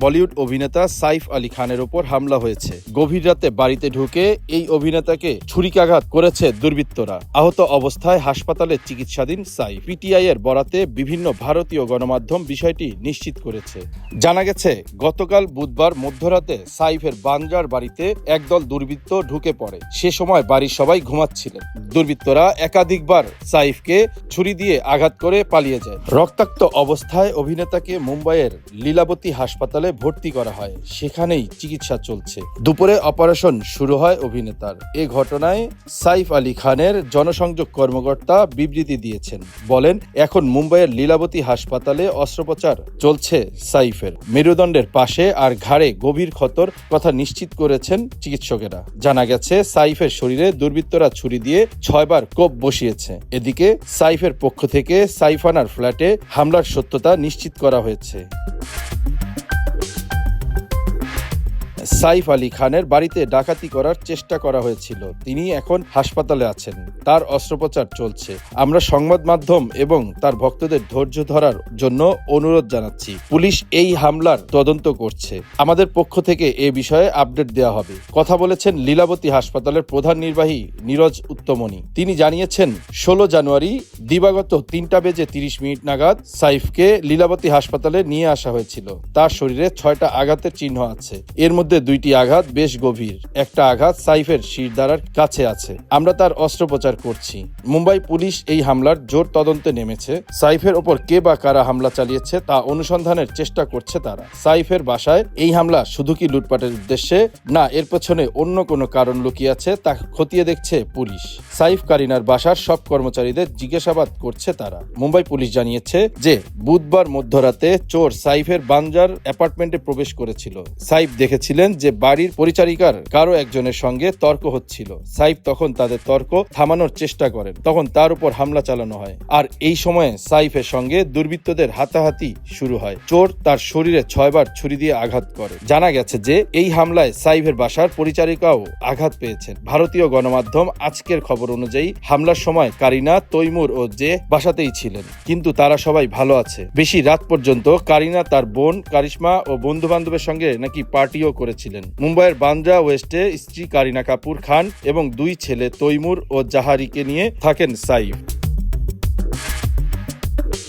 বলিউড অভিনেতা সাইফ আলী খানের ওপর হামলা হয়েছে। গভীর রাতে বাড়িতে ঢুকে এই অভিনেতাকে ছুরিকাঘাত করেছে দুর্বৃত্তরা। আহত অবস্থায় হাসপাতালে চিকিৎসাধীন সাইফ। পিটিআই এর বরাতে বিভিন্ন ভারতীয় গণমাধ্যম বিষয়টি নিশ্চিত করেছে। জানা গেছে, গতকাল বুধবার মধ্যরাতে সাইফের বান্দ্রার বাড়িতে একদল দুর্বৃত্ত ঢুকে পড়ে। সে সময় বাড়ির সবাই ঘুমাচ্ছিলেন। দুর্বৃত্তরা একাধিকবার সাইফকে ছুরি দিয়ে আঘাত করে পালিয়ে যায়। রক্তাক্ত অবস্থায় অভিনেতাকে মুম্বাইয়ের লীলাবতী হাসপাতালে ভর্তি করা হয়। সেখানেই চিকিৎসা চলছে। দুপুরে অপারেশন শুরু হয় অভিনেতার। এ ঘটনায় সাইফ আলী খানের জনসংযোগ কর্মকর্তা বিবৃতি দিয়েছেন। বলেন, এখন মুম্বাইয়ের লীলাবতী হাসপাতালে অস্ত্রোপচার চলছে সাইফের। মেরুদণ্ডের পাশে আর ঘাড়ে গভীর ক্ষতর কথা নিশ্চিত করেছেন চিকিৎসকেরা। জানা গেছে, সাইফের শরীরে দুর্বৃত্তরা ছুরি দিয়ে ছয়বার কোপ বসিয়েছে। এদিকে সাইফের পক্ষ থেকে সাইফানার ফ্ল্যাটে হামলার সত্যতা নিশ্চিত করা হয়েছে। সাইফ আলী খানের বাড়িতে ডাকাতি করার চেষ্টা করা হয়েছিল। তিনি এখন হাসপাতালে আছেন। তার অস্ত্রোপচার চলছে। আমরা সংবাদ মাধ্যম এবং তার ভক্তদের ধৈর্য ধরার জন্য অনুরোধ জানাচ্ছি। পুলিশ এই হামলার তদন্ত করছে। আমাদের পক্ষ থেকে এ বিষয়ে আপডেট দেওয়া হবে। কথা বলেছেন লীলাবতী হাসপাতালের প্রধান নির্বাহী নীরজ উত্তমনি তিনি জানিয়েছেন, ষোলো জানুয়ারি দিবাগত তিনটা বেজে তিরিশ মিনিট নাগাদ সাইফকে লীলাবতী হাসপাতালে নিয়ে আসা হয়েছিল। তার শরীরে ছয়টা আঘাতের চিহ্ন আছে। এর মধ্যে দুইটি আঘাত বেশ গভীর। একটা আঘাত সাইফের শিরদারার কাছে আছে। আমরা তার অস্ত্রোপচার করছি। মুম্বাই পুলিশ এই হামলার জোর তদন্তে নেমেছে। সাইফের ওপর কে বা কারা হামলা চালিয়েছে তা অনুসন্ধানের চেষ্টা করছে তারা। সাইফের বাসায় এই হামলা শুধু কি লুটপাটের উদ্দেশ্যে? না, এর পেছনে অন্য কোনো কারণ লুকিয়ে আছে তা খতিয়ে দেখছে পুলিশ। সাইফ কারিনার বাসার সব কর্মচারীদের জিজ্ঞাসাবাদ করছে তারা। মুম্বাই পুলিশ জানিয়েছে যে, বুধবার মধ্যরাতে চোর সাইফের বানজার অ্যাপার্টমেন্টে প্রবেশ করেছিল। সাইফ দেখেছিলেন যে বাড়ির পরিচারিকার কারও একজনের সঙ্গে তর্ক হচ্ছিল। সাইফ তখন তাদের তর্ক থামানোর চেষ্টা করেন। তখন তার উপর হামলা চালানো হয়। আর এই সময়ে সাইফের সঙ্গে দুর্বৃত্তদের হাতাহাতি শুরু হয়। চোর তার শরীরে ছয়বার ছুরি দিয়ে আঘাত করে। জানা গেছে যে এই হামলায় সাইফের বাসার পরিচারিকাও আঘাত পেয়েছেন। ভারতীয় গণমাধ্যম আজকের খবর অনুযায়ী হামলার সময় কারিনা, তৈমুর ও যে বাসাতেই ছিলেন। কিন্তু তারা সবাই ভালো আছে। বেশি রাত পর্যন্ত কারিনা তার বোন, কারিশ্মা ও বন্ধু বান্ধবের সঙ্গে নাকি পার্টিও করেছিলেন মুম্বাইয়ের বান্দ্রা ওয়েস্টে স্ত্রী কারিনা কাপুর খান এবং দুই ছেলে তৈমুর ও জাহারিকে নিয়ে থাকেন সাইফ।